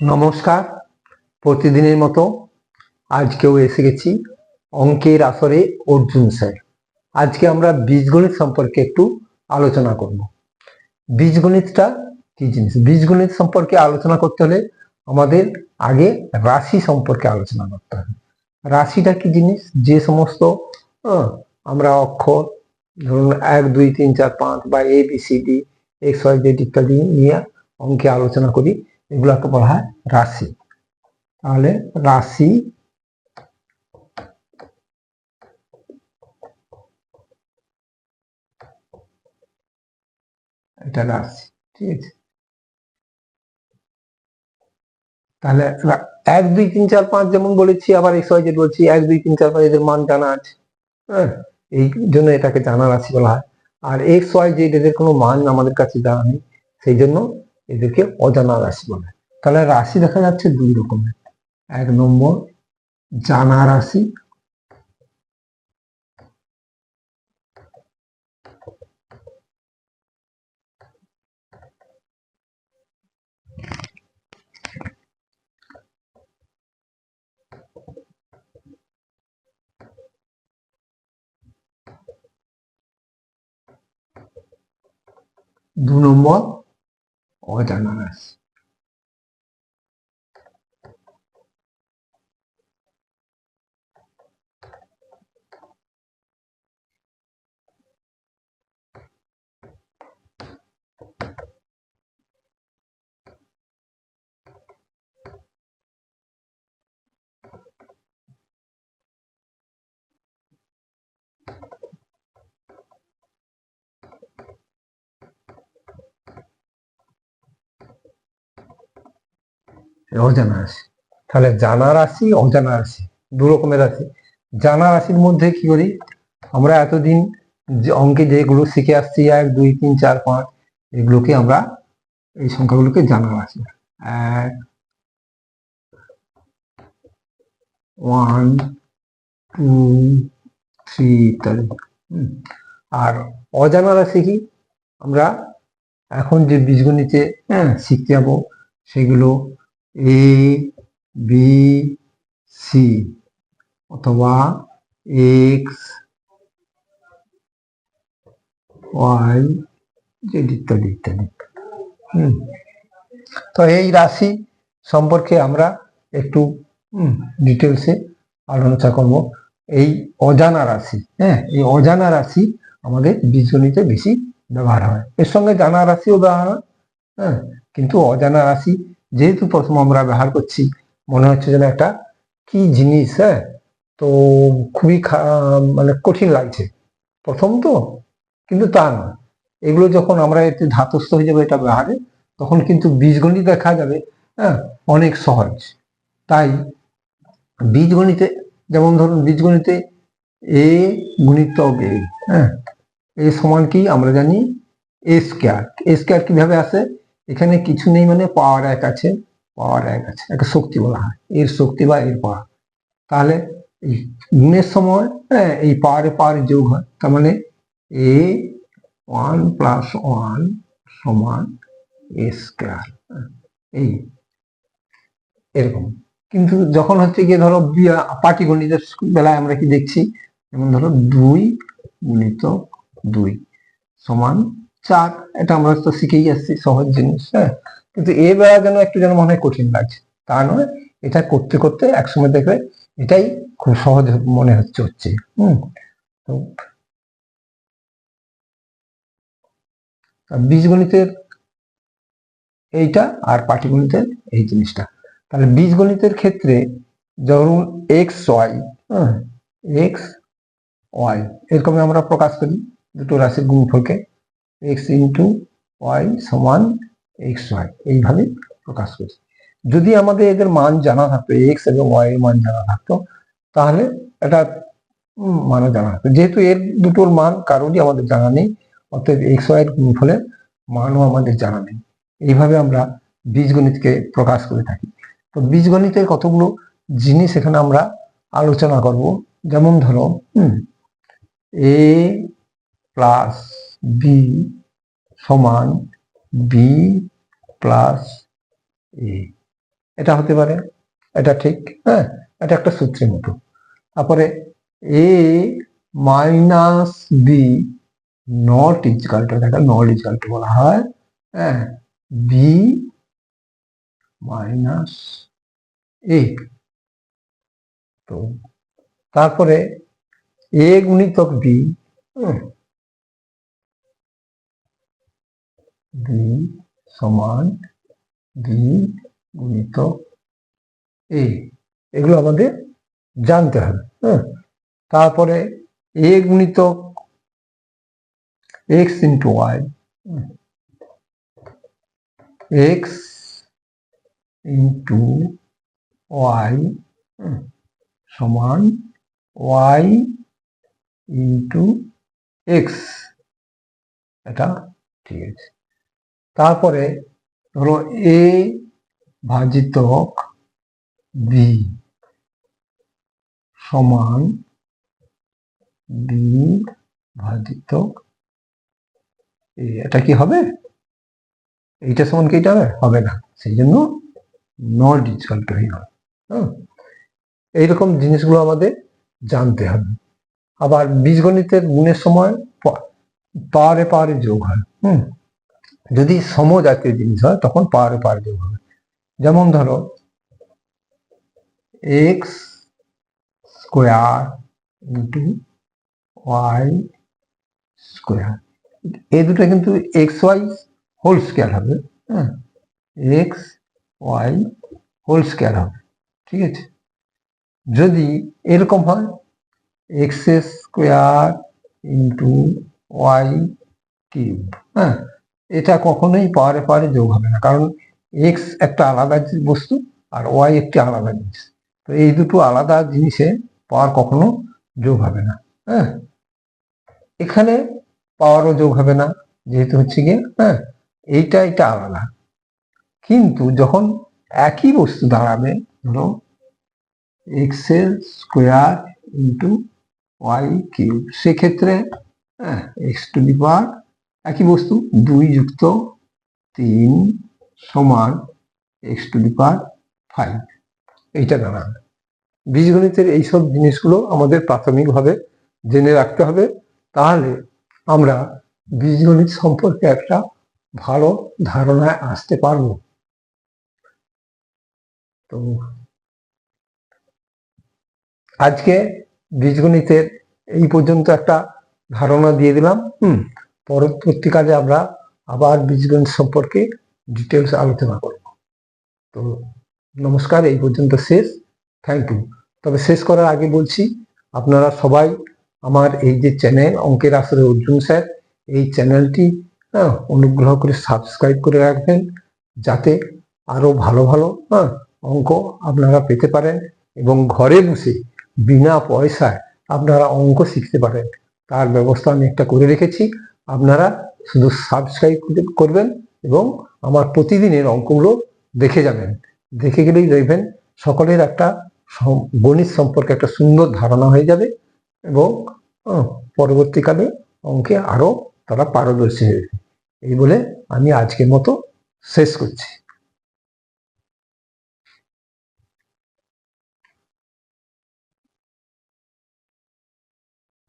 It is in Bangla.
নমস্কার। প্রতিদিনের মতো আজকেও এসে গেছি অঙ্কের আসরে অর্জুন স্যার। আজকে আমরা বীজগণিত সম্পর্কে একটু আলোচনা করব। বীজগণিতটা কি জিনিস? বীজগণিত সম্পর্কে আলোচনা করতে হলে আমাদের আগে রাশি সম্পর্কে আলোচনা করতে হবে। রাশিটা কি জিনিস? যে সমস্ত আমরা অক্ষর, ধরুন এক, দুই, তিন, চার, পাঁচ বা A, B, C, D, X, Y, Z ইত্যাদি নিয়ে অঙ্কে আলোচনা করি। এগুলোকে বলা হয় রাশি। তাহলে রাশি এটা রাশি, ঠিক আছে? তাহলে এক, দুই, তিন, চার, পাঁচ যেমন বলেছি, আবার এক্স, ওয়াই বলছি, এক, দুই, তিন, চার, পাঁচ এদের মান জানা আছে হ্যাঁ? এই জন্য এটাকে জানা রাশি বলা হয়। আর এক্স, ওয়াই, জেড এদের কোনো মান আমাদের কাছে জানা নেই, সেই জন্য এদেরকে অজানা রাশি বলে। তাহলে রাশি দেখা যাচ্ছে দুই রকমের। এক নম্বর, জানা রাশি। দু নম্বর অজানা অজানা রাশি তাহলে জানা রাশি, অজানা রাশি, দু রকমের রাশি জানা রাশির মধ্যে কি করি? আমরা এতদিন যে অঙ্কে যেগুলো শিখে আসছি, এক, দুই, তিন, চার, পাঁচ, এগুলোকে আমরা এই সংখ্যাগুলোকে জানা রাশি। এক, ওয়ান, টু, থ্রি, ইত্যাদি। আর অজানা রাশি কি? আমরা এখন যে বীজগণিতে হ্যাঁ শিখতে যাব, সেগুলো এ বি সি অথবা এক্স ওয়াই জেড ইত্যাদি ইত্যাদি। তো এই রাশি সম্পর্কে আমরা একটু ডিটেলসে আলোচনা করব। এই অজানা রাশি হ্যাঁ এই অজানা রাশি আমাদের বীজগণিতে বেশি ব্যবহার হয়। এর সঙ্গে জানা রাশিও ব্যবহার হয় হ্যাঁ কিন্তু অজানা রাশি যেহেতু প্রথম আমরা ব্যবহার করছি, মনে হচ্ছে যেন একটা কি জিনিস হ্যাঁ? তো খুবই মানে কঠিন লাগছে। প্রথম তো, কিন্তু তা না এগুলো যখন আমরা এতে ধাতস্থ হয়ে যাবে এটা ব্যবহারে তখন কিন্তু বীজগণিত দেখা যাবে হ্যাঁ? অনেক সহজ। তাই বীজগণিতে, যেমন ধরুন বীজগণিতে এ গুণিতক এ হ্যাঁ? এ সমান কি আমরা জানি? এ স্কোয়ার। এ স্কোয়ার কীভাবে আসে? এখানে কিছু নেই মানে পাওয়ার এক আছে পাওয়ার এক আছে, একটা শক্তি বলা হয়। এর শক্তি বা এর পাওয়ার তাহলে এই গুণের সময় হ্যাঁ এই পাওয়ারে পাওয়ারে যোগ হয়। তার মানে এ ওয়ান প্লাস ওয়ান সমান এ স্কোয়ার এই, এরকম। কিন্তু যখন হচ্ছে গিয়ে ধরো পাটিগণিতের বেলায় আমরা কি দেখছি? যেমন ধরো দুই গুণিত দুই সমান চার এটা আমরা তো শিখেই আসছি, সহজ জিনিস হ্যাঁ? কিন্তু এ বেলা যেন একটু যেন মনে হয় কঠিন লাগছে, তা নয়, এটা করতে করতে একসময় দেখবে এটাই খুব সহজ মনে হচ্ছে হচ্ছে, হুম? তো বীজগণিতের এইটা আর পাটিগণিতের এই জিনিসটা। তাহলে বীজগণিতের ক্ষেত্রে ধরুন এক্স ওয়াই হ্যাঁ এক্স ওয়াই এরকম আমরা প্রকাশ করি, দুটো রাশির গুণফলকে। এক্স ইন্টু ওয়াই সমান এক্স ওয়াই এইভাবে প্রকাশ করি যদি আমাদের এদের মান জানা থাকতো এক্স এবং ওয়াই এর মান জানা থাকতো, তাহলে এটা মানও জানা থাকতো। যেহেতু এর দুটোর মান কারোরই আমাদের জানা নেই অর্থাৎ এক্স ওয়াই এর গুণফলের মানও আমাদের জানা নেই। এইভাবে আমরা বীজগণিতকে প্রকাশ করে থাকি। তো বীজগণিতের কতগুলো জিনিস এখানে আমরা আলোচনা করব? যেমন ধরো এ প্লাস বি সমান বি প্লাস এ এটা হতে পারে, এটা ঠিক হ্যাঁ এটা একটা সূত্রের মতো। তারপরে A minus B not equal to এটা নট ইজকাল টু বলা হয় হ্যাঁ বি মাইনাস এ তো তারপরে এ গুণিতক বি বি সমান বি গুণিতক এ এগুলো আমাদের জানতে হবে হ্যাঁ? তারপরে এ গুণিতক X into Y X into Y সমান ওয়াই ইন্টু এক্স এটা ঠিক আছে। তারপরে ধরো এ ভাজিতক বি সমান বি ভাজিতক এটা কি হবে? এইটা সমান কি এটা হবে? হবে না। সেই জন্য নট ইজকাল টু হবে। হ্যাঁ এইরকম জিনিসগুলো আমাদের জানতে হবে। আবার বীজগণিতের গুণের সময় পা- পাওয়ারে পাওয়ারে যোগ হয়। হুম? যদি সম জাতীয় জিনিস হয়, তখন পাওয়ারে পাওয়ারে যোগ হবে। যেমন ধরো X square into Y square এই দুটো কিন্তু এক্স ওয়াই হোল স্কোয়ার হবে হ্যাঁ? এক্স ওয়াই হোল স্কোয়ার হবে, ঠিক আছে? যদি এরকম হয় X square into Y cube হ্যাঁ? এটা কখনোই পাওয়ারে পাওয়ারে যোগ হবে না। কারণ এক্স একটা আলাদা বস্তু আর ওয়াই একটি আলাদা জিনিস। তো এই দুটো আলাদা জিনিসে পাওয়ার কখনো যোগ হবে না। হ্যাঁ? এখানে পাওয়ারও যোগ হবে না, যেহেতু হচ্ছে গিয়ে হ্যাঁ? এইটা এটা আলাদা। কিন্তু যখন একই বস্তু দাঁড়াবে, ধরো এক্সের স্কোয়ার ইন্টু ওয়াই কিউব সেক্ষেত্রে হ্যাঁ এক্স টু দি পাওয়ার একই বস্তু, দুই যুক্ত তিন সমান X to the power five এইটা দাঁড়াবে বীজগণিতের এইসব জিনিসগুলো আমাদের প্রাথমিকভাবে জেনে রাখতে হবে। তাহলে আমরা বীজগণিত সম্পর্কে একটা ভালো ধারণায় আসতে পারব। তো আজকে বীজগণিতের এই পর্যন্ত একটা ধারণা দিয়ে দিলাম। হুম। পরবর্তীকালে আমরা আবার বীজগণিত সম্পর্কে ডিটেলস আলোচনা করব। তো নমস্কার এই পর্যন্ত শেষ। থ্যাংক ইউ তবে শেষ করার আগে বলছি আপনারা সবাই আমার এই যে চ্যানেল অঙ্কের আসরে অর্জুন স্যার এই চ্যানেলটি হ্যাঁ, অনুগ্রহ করে সাবস্ক্রাইব করে রাখবেন যাতে আরও ভালো ভালো হ্যাঁ অঙ্ক আপনারা পেতে পারেন এবং ঘরে বসে বিনা পয়সায় আপনারা অঙ্ক শিখতে পারেন। তার ব্যবস্থা আমি একটা করে রেখেছি। আপনারা শুধু সাবস্ক্রাইব করবেন এবং আমার প্রতিদিনের অঙ্কগুলো দেখে যাবেন দেখে গেলেই দেখবেন সকলের একটা গণিত সম্পর্কে একটা সুন্দর ধারণা হয়ে যাবে এবং পরবর্তীকালে অঙ্কে আরও তারা পারদর্শী হয়ে। এই বলে আমি আজকের মতো শেষ করছি